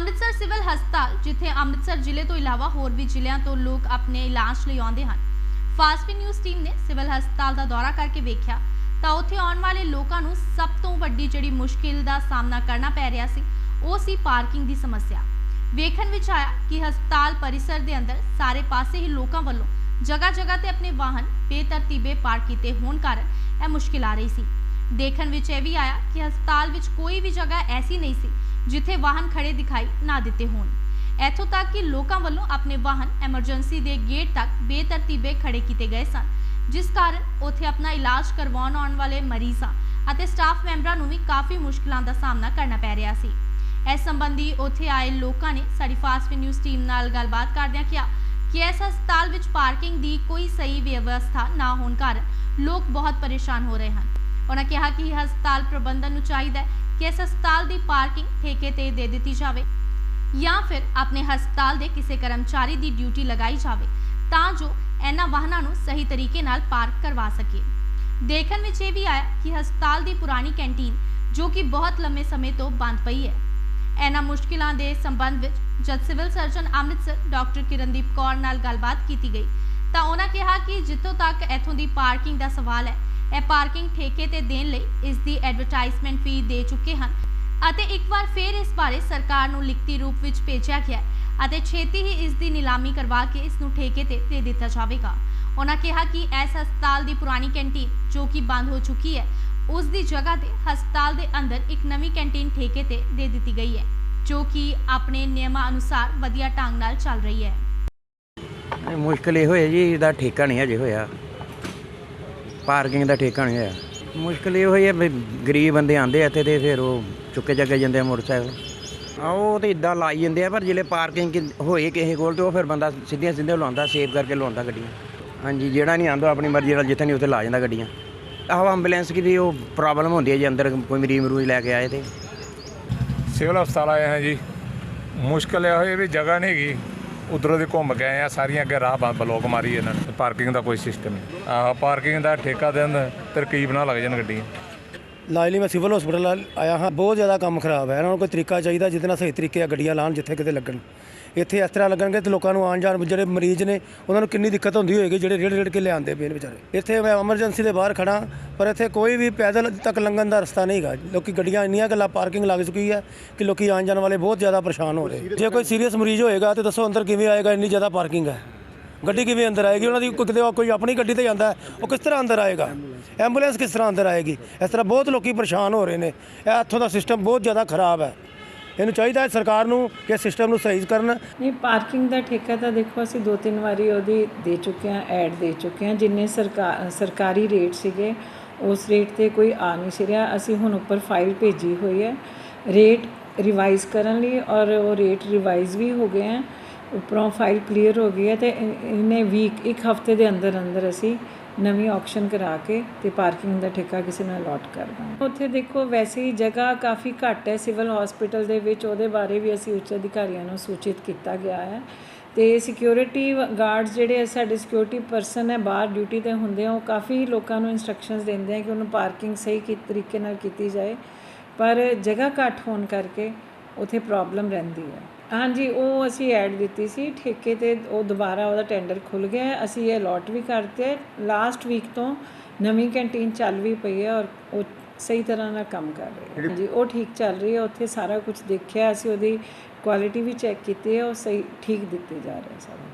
Amritsar civil ਹਸਪਤਾਲ, ਜਿੱਥੇ ਅੰਮ੍ਰਿਤਸਰ ਜ਼ਿਲ੍ਹੇ ਤੋਂ ਇਲਾਵਾ ਹੋਰ ਵੀ ਜ਼ਿਲ੍ਹਿਆਂ ਤੋਂ ਲੋਕ ਆਪਣੇ ਇਲਾਜ ਲਈ ਆਉਂਦੇ ਹਨ। ਫਾਸਟ ਨਿਊਜ਼ ਟੀਮ ਨੇ ਸਿਵਲ ਹਸਪਤਾਲ ਦਾ ਦੌਰਾ ਕਰਕੇ ਵੇਖਿਆ ਤਾਂ ਉੱਥੇ ਆਉਣ ਵਾਲੇ ਲੋਕਾਂ ਨੂੰ ਸਭ ਤੋਂ ਵੱਡੀ ਜਿਹੜੀ ਮੁਸ਼ਕਿਲ ਦਾ ਸਾਹਮਣਾ ਕਰਨਾ ਪੈ ਰਿਹਾ ਸੀ, ਉਹ ਸੀ ਪਾਰਕਿੰਗ ਦੀ ਸਮੱਸਿਆ। ਵੇਖਣ ਵਿੱਚ ਆਇਆ ਕਿ ਹਸਪਤਾਲ ਪਰਿਸਰ ਦੇ ਅੰਦਰ ਸਾਰੇ ਪਾਸੇ ਹੀ ਲੋਕਾਂ ਵੱਲੋਂ ਜਗ੍ਹਾ ਜਗ੍ਹਾ ਤੇ ਆਪਣੇ ਵਾਹਨ ਬੇਤਰਤੀਬੇ ਪਾਰਕ ਕੀਤੇ ਹੋਣ ਕਾਰਨ ਇਹ ਮੁਸ਼ਕਿਲ ਆ ਰਹੀ ਸੀ। ਦੇਖਣ ਵਿੱਚ ਇਹ ਵੀ ਆਇਆ ਕਿ ਹਸਪਤਾਲ ਵਿੱਚ ਕੋਈ ਵੀ ਜਗ੍ਹਾ ਐਸੀ ਨਹੀਂ ਸੀ ਜਿੱਥੇ ਵਾਹਨ ਖੜੇ ਦਿਖਾਈ ਨਾ ਦਿੱਤੇ ਹੋਣ। ਇੱਥੋਂ ਤੱਕ ਕਿ ਲੋਕਾਂ ਵੱਲੋਂ ਆਪਣੇ ਵਾਹਨ ਐਮਰਜੈਂਸੀ ਦੇ ਗੇਟ ਤੱਕ ਬੇਤਰਤੀਬੇ ਖੜੇ ਕੀਤੇ ਗਏ ਸਨ, ਜਿਸ ਕਾਰਨ ਉੱਥੇ ਆਪਣਾ ਇਲਾਜ ਕਰਵਾਉਣ ਆਉਣ ਵਾਲੇ ਮਰੀਜ਼ਾਂ ਅਤੇ ਸਟਾਫ ਮੈਂਬਰਾਂ ਨੂੰ ਵੀ ਕਾਫੀ ਮੁਸ਼ਕਲਾਂ ਦਾ ਸਾਹਮਣਾ ਕਰਨਾ ਪੈ ਰਿਹਾ ਸੀ। ਇਸ ਸੰਬੰਧੀ ਉੱਥੇ ਆਏ ਲੋਕਾਂ ਨੇ ਸਾਡੀ ਫਾਸਟ ਨਿਊਜ਼ ਟੀਮ ਨਾਲ ਗੱਲਬਾਤ ਕਰਦਿਆਂ ਕਿਹਾ ਕਿ ਇਸ ਹਸਪਤਾਲ ਵਿੱਚ ਪਾਰਕਿੰਗ ਦੀ ਕੋਈ ਸਹੀ ਵਿਵਸਥਾ ਨਾ ਹੋਣ ਕਾਰਨ ਲੋਕ ਬਹੁਤ ਪਰੇਸ਼ਾਨ ਹੋ ਰਹੇ ਹਨ। ਉਹਨਾਂ ਕਿਹਾ ਕਿ ਹਸਪਤਾਲ ਪ੍ਰਬੰਧਨ ਨੂੰ ਚਾਹੀਦਾ ਹੈ ਕਿ ਇਸ ਹਸਪਤਾਲ ਦੀ ਪਾਰਕਿੰਗ ਠੇਕੇ ਤੇ ਦੇ ਦਿੱਤੀ ਜਾਵੇ ਜਾਂ ਫਿਰ ਆਪਣੇ ਹਸਪਤਾਲ ਦੇ ਕਿਸੇ ਕਰਮਚਾਰੀ ਦੀ ਡਿਊਟੀ ਲਗਾਈ ਜਾਵੇ ਤਾਂ ਜੋ ਇਹਨਾਂ ਵਾਹਨਾਂ ਨੂੰ ਸਹੀ ਤਰੀਕੇ ਨਾਲ ਪਾਰਕ ਕਰਵਾ ਸਕੇ ਦੇਖਣ ਵਿੱਚ ਇਹ ਵੀ ਆਇਆ ਕਿ ਹਸਪਤਾਲ ਦੀ ਪੁਰਾਣੀ ਕੈਂਟੀਨ, ਜੋ ਕਿ ਬਹੁਤ ਲੰਮੇ ਸਮੇਂ ਤੋਂ ਬੰਦ ਪਈ ਹੈ। ਇਹਨਾਂ ਮੁਸ਼ਕਿਲਾਂ ਦੇ ਸੰਬੰਧ ਵਿੱਚ ਜਦ civil surgeon Amritsar doctor Kirandeep Kaur ਨਾਲ ਗੱਲਬਾਤ ਕੀਤੀ ਗਈ ਤਾਂ ਉਹਨਾਂ ਕਿਹਾ ਕਿ ਜਿੱਥੋਂ ਤੱਕ ਇੱਥੋਂ ਦੀ ਪਾਰਕਿੰਗ ਦਾ ਸਵਾਲ ਹੈ ਇਹ ਪਾਰਕਿੰਗ ਠੇਕੇ ਤੇ ਦੇਣ ਲਈ ਇਸ ਦੀ ਐਡਵਰਟਾਈਜ਼ਮੈਂਟ ਫੀ ਦੇ ਚੁੱਕੇ ਹਨ। ਅਤੇ ਇੱਕ ਵਾਰ ਫਿਰ ਇਸ ਬਾਰੇ ਸਰਕਾਰ ਨੂੰ ਲਿਖਤੀ ਰੂਪ ਵਿੱਚ ਭੇਜਿਆ ਗਿਆ ਅਤੇ ਛੇਤੀ ਹੀ ਇਸ ਦੀ ਨਿਲਾਮੀ ਕਰਵਾ ਕੇ ਇਸ ਨੂੰ ਠੇਕੇ ਤੇ ਦੇ ਦਿੱਤਾ ਜਾਵੇਗਾ। ਉਹਨਾਂ ਕਿਹਾ ਕਿ ਇਸ ਹਸਪਤਾਲ ਦੀ ਪੁਰਾਣੀ ਕੈਂਟੀਨ ਜੋ ਕਿ ਬੰਦ ਹੋ ਚੁੱਕੀ ਹੈ ਉਸ ਦੀ ਜਗ੍ਹਾ ਤੇ ਹਸਪਤਾਲ ਦੇ ਅੰਦਰ ਇੱਕ ਨਵੀਂ ਕੈਂਟੀਨ ਠੇਕੇ ਤੇ ਦੇ ਦਿੱਤੀ ਗਈ ਹੈ ਜੋ ਕਿ ਆਪਣੇ ਨਿਯਮਾਂ ਅਨੁਸਾਰ ਵਧੀਆ ਢੰਗ ਨਾਲ ਚੱਲ ਰਹੀ ਹੈ। ਨਹੀਂ, ਇਹ ਹੋਇਆ ਜੀ ਇਹਦਾ ਠੇਕਾ ਨਹੀਂ ਹਜੇ ਹੋਇਆ। ਪਾਰਕਿੰਗ ਦਾ ਠੇਕਾ ਨਹੀਂ ਹੋਇਆ। ਮੁਸ਼ਕਿਲ ਇਹ ਹੋਈ ਹੈ ਵੀ ਗਰੀਬ ਬੰਦੇ ਆਂਦੇ ਆ ਇੱਥੇ ਤੇ ਫਿਰ ਉਹ ਚੁੱਕੇ ਚੱਕੇ ਜਾਂਦੇ ਆ ਮੋਟਰਸਾਈਕਲ। ਆ ਉਹ ਤੇ ਇਦਾਂ ਲਾਈ ਜਾਂਦੇ ਆ, ਪਰ ਜਿਹੜੇ ਪਾਰਕਿੰਗ ਹੋਏ ਕਿਸੇ ਕੋਲ ਤੇ ਉਹ ਫਿਰ ਬੰਦਾ ਸਿੱਧੀਆਂ ਸਿੱਧੇ ਲਾਉਂਦਾ, ਸੇਵ ਕਰਕੇ ਲਾਉਂਦਾ ਗੱਡੀਆਂ। ਹਾਂਜੀ, ਜਿਹੜਾ ਨਹੀਂ ਆਂਦਾ ਆਪਣੀ ਮਰਜ਼ੀ ਨਾਲ ਜਿੱਥੇ ਨਹੀਂ ਉੱਥੇ ਲਾ ਜਾਂਦਾ ਗੱਡੀਆਂ। ਆਹੋ ਐਂਬੂਲੈਂਸ ਦੀ ਵੀ ਉਹ ਪ੍ਰੋਬਲਮ ਹੁੰਦੀ ਹੈ ਜੇ, ਅੰਦਰ ਕੋਈ ਮਰੀਜ਼ ਮਰੂਜ਼ ਲੈ ਕੇ ਆਏ ਤੇ। ਸਿਵਲ ਹਸਪਤਾਲ ਆਏ ਹਾਂ ਜੀ। ਮੁਸ਼ਕਲ ਇਹ ਹੋਈ ਵੀ ਜਗ੍ਹਾ ਨਹੀਂ ਹੈਗੀ। ਉਧਰੋਂ ਦੀ ਘੁੰਮ ਕੇ ਆਏ ਆ, ਸਾਰੀਆਂ ਅੱਗੇ ਰਾਹ ਬੰਦ ਬਲੋਕ ਮਾਰੀ ਇਹਨਾਂ ਨੇ। ਪਾਰਕਿੰਗ ਦਾ ਕੋਈ ਸਿਸਟਮ ਨਹੀਂ। ਆਹ ਪਾਰਕਿੰਗ ਦਾ ਠੇਕਾ ਦੇਣ ਤਰਕੀਬ ਨਾਲ ਲੱਗ ਜਾਣ ਗੱਡੀਆਂ। ਲਾਇਲੀ ਮੈਂ ਸਿਵਲ ਹਸਪੀਟਲ ਆਇਆ ਹਾਂ। ਬਹੁਤ ਜ਼ਿਆਦਾ ਕੰਮ ਖਰਾਬ ਹੈ। ਇਹਨਾਂ ਨੂੰ ਕੋਈ ਤਰੀਕਾ ਚਾਹੀਦਾ, ਜਿਹਦੇ ਨਾਲ ਸਹੀ ਤਰੀਕੇ ਆ ਗੱਡੀਆਂ ਲਾਣ ਜਿੱਥੇ ਕਿਤੇ ਲੱਗਣ। ਇੱਥੇ ਇਸ ਤਰ੍ਹਾਂ ਲੱਗਣਗੇ ਤੇ ਲੋਕਾਂ ਨੂੰ ਆਉਣ ਜਾਣ ਜਿਹੜੇ ਮਰੀਜ਼ ਨੇ, ਉਹਨਾਂ ਨੂੰ ਕਿੰਨੀ ਦਿੱਕਤ ਹੁੰਦੀ ਹੋਏਗੀ, ਜਿਹੜੇ ਰੇੜ ਰੇੜ ਕੇ ਲਿਆਉਂਦੇ ਪਏ ਨੇ ਵਿਚਾਰੇ। ਇੱਥੇ ਮੈਂ ਐਮਰਜੈਂਸੀ ਦੇ ਬਾਹਰ ਖੜਾ ਪਰ ਇੱਥੇ ਕੋਈ ਵੀ ਪੈਦਲ ਤੱਕ ਲੰਘਣ ਦਾ ਰਸਤਾ ਨਹੀਂ ਹੈਗਾ। ਲੋਕੀ ਗੱਡੀਆਂ ਇੰਨੀਆਂ ਗੱਲਾਂ ਪਾਰਕਿੰਗ ਲੱਗ ਚੁੱਕੀ ਹੈ ਕਿ ਲੋਕੀ ਆਉਣ ਜਾਣ ਵਾਲੇ ਬਹੁਤ ਜ਼ਿਆਦਾ ਪਰੇਸ਼ਾਨ ਹੋ ਰਹੇ। ਜੇ ਕੋਈ ਸੀਰੀਅਸ ਮਰੀਜ਼ ਹੋਏਗਾ, ਤੇ ਦੱਸੋ ਅੰਦਰ ਕਿਵੇਂ ਆਏਗਾ, ਇੰਨੀ ਜ਼ਿਆਦਾ ਪਾਰਕਿੰਗ ਹੈ। ਗੱਡੀ ਕਿਵੇਂ ਅੰਦਰ ਆਏਗੀ? ਉਹਨਾਂ ਦੀ ਕੋਈ ਕਿਤੇ ਕੋਈ ਆਪਣੀ ਗੱਡੀ ਤੇ ਜਾਂਦਾ ਹੈ, ਉਹ ਕਿਸ ਤਰ੍ਹਾਂ ਅੰਦਰ ਆਏਗਾ? ਐਂਬੂਲੈਂਸ ਕਿਸ ਤਰ੍ਹਾਂ ਅੰਦਰ ਆਏਗੀ? ਇਸ ਤਰ੍ਹਾਂ ਬਹੁਤ ਲੋਕੀ ਪਰੇਸ਼ਾਨ ਹੋ ਰਹੇ ਨੇ। ਇਹ ਇੱਥੋਂ ਦਾ ਸਿਸਟਮ ਬਹੁਤ ਜ਼ਿਆਦਾ ਖਰਾਬ ਹੈ। ਇਹਨੂੰ ਚਾਹੀਦਾ ਹੈ ਸਰਕਾਰ ਨੂੰ ਕਿ ਸਿਸਟਮ ਨੂੰ ਸਹੀ ਕਰਨ। ਨਹੀਂ ਪਾਰਕਿੰਗ ਦਾ ਠੇਕਾ ਤਾਂ ਦੇਖੋ ਅਸੀਂ ਦੋ ਤਿੰਨ ਵਾਰੀ ਉਹਦੀ ਦੇ ਚੁੱਕੇ ਹਾਂ ਐਡ ਦੇ ਚੁੱਕੇ ਹਾਂ। ਜਿੰਨੇ ਸਰਕਾਰ ਸਰਕਾਰੀ ਰੇਟ ਸੀਗੇ ਉਸ ਰੇਟ ਤੇ ਕੋਈ ਆ ਨਹੀਂ ਸੀ ਰਿਹਾ। ਅਸੀਂ ਹੁਣ ਉੱਪਰ ਫਾਈਲ ਭੇਜੀ ਹੋਈ ਹੈ। ਰੇਟ ਰਿਵਾਈਜ਼ ਕਰਨ ਲਈ ਔਰ ਉਹ ਰੇਟ ਰਿਵਾਈਜ਼ ਵੀ ਹੋ ਗਏ ਹੈ। ਉੱਪਰੋਂ ਫਾਈਲ ਕਲੀਅਰ ਹੋ ਗਈ ਹੈ ਤੇ ਇ- ਇਹਨੇ ਵੀਕ ਇੱਕ ਹਫ਼ਤੇ ਦੇ ਅੰਦਰ ਅੰਦਰ ਅਸੀਂ ਨਵੀਂ ਆਕਸ਼ਨ ਕਰਾ ਕੇ ਤੇ ਪਾਰਕਿੰਗ ਦਾ ਠੇਕਾ ਕਿਸੇ ਨੂੰ ਅਲਾਟ ਕਰ ਦਾਂਗੇ। ਉੱਥੇ ਦੇਖੋ ਵੈਸੇ ਹੀ ਜਗ੍ਹਾ ਕਾਫੀ ਘੱਟ ਹੈ ਸਿਵਲ ਹਸਪੀਟਲ ਦੇ ਵਿੱਚ ਉਹਦੇ ਬਾਰੇ ਵੀ ਅਸੀਂ ਉੱਚ ਅਧਿਕਾਰੀਆਂ ਨੂੰ ਸੂਚਿਤ ਕੀਤਾ ਗਿਆ ਹੈ। ਤੇ ਸਿਕਿਉਰਿਟੀ ਗਾਰਡਸ ਜਿਹੜੇ ਸਾਡੇ ਸਿਕਿਉਰਿਟੀ ਪਰਸਨ ਹੈ, ਬਾਹਰ ਡਿਊਟੀ ਤੇ ਹੁੰਦੇ ਆ, ਉਹ ਕਾਫੀ ਲੋਕਾਂ ਨੂੰ ਇਨਸਟਰਕਸ਼ਨਸ ਦਿੰਦੇ ਆ ਕਿ ਉਹਨੂੰ ਪਾਰਕਿੰਗ ਸਹੀ ਕਿ, ਤਰੀਕੇ ਨਾਲ ਕੀਤੀ ਜਾਏ। ਪਰ ਜਗ੍ਹਾ ਘੱਟ ਹੋਣ ਕਰਕੇ ਉਥੇ ਪ੍ਰੋਬਲਮ ਰਹਿੰਦੀ ਹੈ। ਹਾਂਜੀ ਉਹ ਅਸੀਂ ਐਡ ਦਿੱਤੀ ਸੀ ਠੇਕੇ ਤੇ ਉਹ ਦੁਬਾਰਾ ਉਹਦਾ ਟੈਂਡਰ ਖੁੱਲ ਗਿਆ। ਅਸੀਂ ਇਹ ਅਲਾਟ ਵੀ ਕਰਤੇ ਲਾਸਟ ਵੀਕ ਤੋਂ ਨਵੀਂ ਕੈਂਟੀਨ ਚੱਲ ਵੀ ਪਈ ਹੈ ਔਰ ਉਹ ਸਹੀ ਤਰ੍ਹਾਂ ਨਾਲ ਕੰਮ ਕਰ ਰਹੀ ਹੈ। ਹਾਂਜੀ ਉਹ ਠੀਕ ਚੱਲ ਰਹੀ ਹੈ। ਉੱਥੇ ਸਾਰਾ ਕੁਝ ਦੇਖਿਆ ਅਸੀਂ ਉਹਦੀ ਕੁਆਲਿਟੀ ਵੀ ਚੈੱਕ ਕੀਤੀ ਹੈ। ਉਹ ਸਹੀ ਠੀਕ ਦਿੱਤੇ ਜਾ ਰਿਹਾ ਸਾਰਾ।